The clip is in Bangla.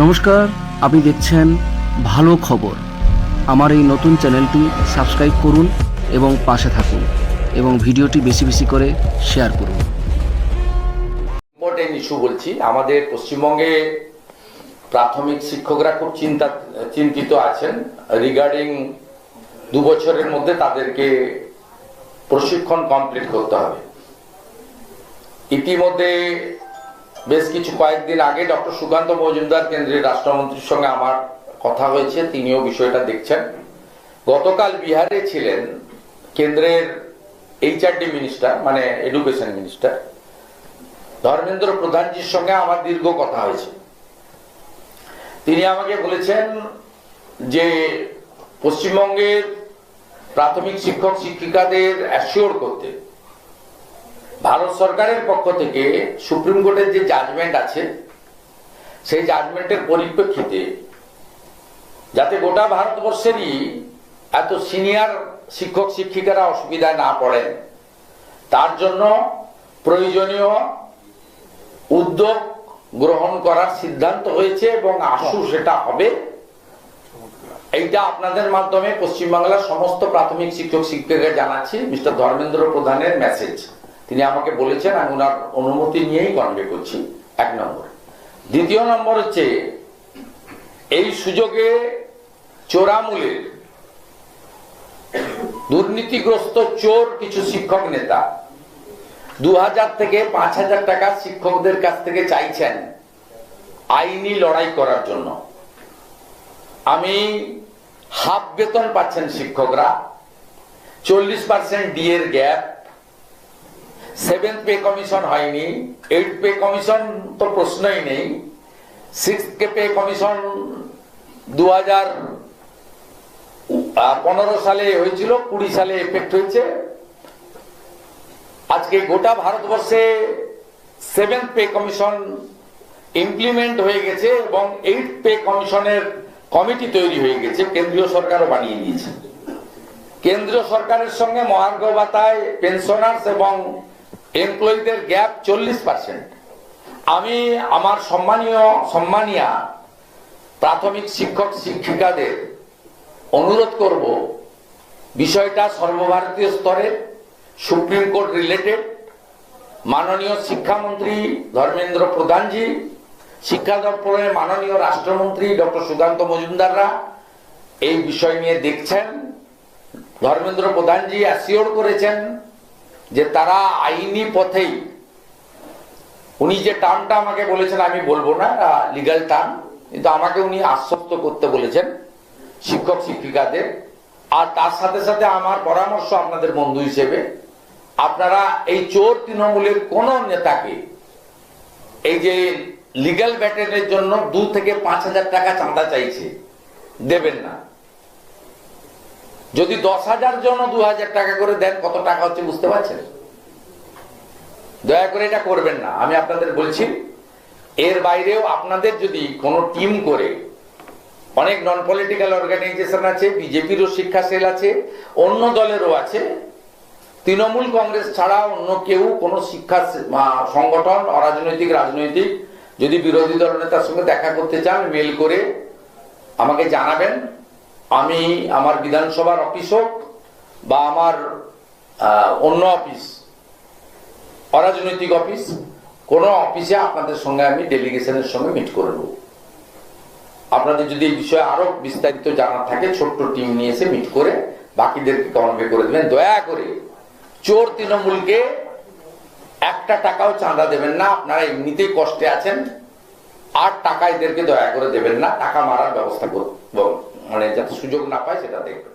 নমস্কার, আপনি দেখছেন ভালো খবর। আমার এই নতুন চ্যানেলটি সাবস্ক্রাইব করুন এবং পাশে থাকুন এবং ভিডিওটি বেশি বেশি করে শেয়ার করুন। ইম্পর্টেন্ট ইস্যু বলছি, আমাদের পশ্চিমবঙ্গে প্রাথমিক শিক্ষকরা খুব চিন্তা, চিন্তিত আছেন রিগার্ডিং দু বছরের মধ্যে তাদেরকে প্রশিক্ষণ কমপ্লিট করতে হবে। ইতিমধ্যে বেশ কিছু কয়েকদিন আগে ডক্টর সুকান্ত মজুমদার কেন্দ্রের রাষ্ট্রমন্ত্রীর সঙ্গে আমার কথা হয়েছে, তিনিও বিষয়টা দেখছেন। গতকাল বিহারে ছিলেন কেন্দ্রের এইচআরডি মিনিস্টার মানে এডুকেশন মিনিস্টার ধর্মেন্দ্র প্রধানজির সঙ্গে আমার দীর্ঘ কথা হয়েছে। তিনি আমাকে বলেছেন যে পশ্চিমবঙ্গের প্রাথমিক শিক্ষক, শিক্ষিকাদের অ্যাসিওর করতে ভারত সরকারের পক্ষ থেকে সুপ্রিম কোর্টের যে জাজমেন্ট আছে, সেই জাজমেন্টের পরিপ্রেক্ষিতে যাতে গোটা ভারতবর্ষেরই এত সিনিয়র শিক্ষক শিক্ষিকারা অসুবিধায় না পড়েন, তার জন্য প্রয়োজনীয় উদ্যোগ গ্রহণ করার সিদ্ধান্ত হয়েছে এবং আশু সেটা হবে। এইটা আপনাদের মাধ্যমে পশ্চিমবাংলার সমস্ত প্রাথমিক শিক্ষক শিক্ষিকাকে জানাচ্ছি, মিস্টার ধর্মেন্দ্র প্রধানের মেসেজ তিনি আমাকে বলেছেন, আমি ওনার অনুমতি নিয়েই কনভে করছি, এক নম্বর। দ্বিতীয় নম্বর হচ্ছে, এই সুযোগে চোরামূলের দুর্নীতিগ্রস্ত চোর কিছু শিক্ষক নেতা দু হাজার থেকে পাঁচ হাজার টাকা শিক্ষকদের কাছ থেকে চাইছেন আইনি লড়াই করার জন্য। আমি হাফ বেতন পাচ্ছেন শিক্ষকরা, চল্লিশ পার্সেন্ট ডিএর গ্যাপ সেভেন্থ পে কমিশন হয়নি এইট পে কমিশন তো প্রশ্নই নেই। সিক্স পে কমিশন দু হাজার পনেরো সালে হয়েছিল, কুড়ি সালে এফেক্ট হয়েছে। আজকে গোটা ভারতবর্ষে সেভেন্থ পে কমিশন ইমপ্লিমেন্ট হয়ে গেছে এবং এইট পে কমিশনের কমিটি তৈরি হয়ে গেছে, কেন্দ্রীয় সরকারও বানিয়ে দিয়েছে। কেন্দ্রীয় সরকারের সঙ্গে মহার্ঘ ভাতায় পেনশনার্স এবং এমপ্লয়ীদের গ্যাপ চল্লিশ পার্সেন্ট আমি আমার সম্মানীয় সম্মানিয়া প্রাথমিক শিক্ষক শিক্ষিকাদের অনুরোধ করব, বিষয়টা সর্বভারতীয় স্তরে, সুপ্রিম কোর্ট রিলেটেড মাননীয় শিক্ষামন্ত্রী ধর্মেন্দ্র প্রধানজি, শিক্ষা দপ্তরের মাননীয় রাষ্ট্রমন্ত্রী ডক্টর সুকান্ত মজুমদাররা এই বিষয় নিয়ে দেখছেন। ধর্মেন্দ্র প্রধানজি অ্যাসিওর করেছেন যে তারা আইনি পথেই, উনি যে টার্মটা আমাকে বলেছেন, আমি বলব না লিগাল টার্ম কিন্তু আমাকে উনি আশ্বস্ত করতে বলেছেন, শিক্ষক শিক্ষিকাদের। আর তার সাথে সাথে আমার পরামর্শ আপনাদের বন্ধু হিসেবে, আপনারা এই চোর তৃণমূলের কোন নেতাকে, এই যে লিগাল ব্যাটেনের জন্য দু থেকে পাঁচ হাজার টাকা চাঁদা চাইছে, দেবেন না। যদি দশ হাজার জন দু হাজার টাকা করে দেন, কত টাকা হচ্ছে বুঝতে পারছেন? দয়া করে এটা করবেন না। আমি আপনাদের বলছি, এর বাইরেও আপনাদের যদি কোনো টিম করে, অনেক নন পলিটিক্যাল অর্গানাইজেশন আছে, বিজেপিরও শিক্ষা সেল আছে, অন্য দলেরও আছে, তৃণমূল কংগ্রেস ছাড়া অন্য কেউ কোনো শিক্ষা সংগঠন, অরাজনৈতিক, রাজনৈতিক, যদি বিরোধী দল নেতার সঙ্গে দেখা করতে চান, মেল করে আমাকে জানাবেন। আমি আমার বিধানসভার অফিস হোক বা আমার অন্য অফিস অরাজনৈতিক অফিস কোনো অফিসে আপনাদের সঙ্গে আমি ডেলিগেশনের সঙ্গে মিট করে নেব। আপনাদের যদি এই বিষয়ে আরও বিস্তারিত জানার থাকে, ছোট্ট টিম নিয়ে এসে মিট করে বাকিদেরকে কনভে করে দেবেন। দয়া করে চোর তৃণমূলকে একটা টাকাও চাঁদা দেবেন না, আপনারা এমনিতেই কষ্টে আছেন। আর টাকা এদেরকে দয়া করে দেবেন না, টাকা মারার ব্যবস্থা করুন। মানে যাতে সুযোগ না পায় সেটা দেখবেন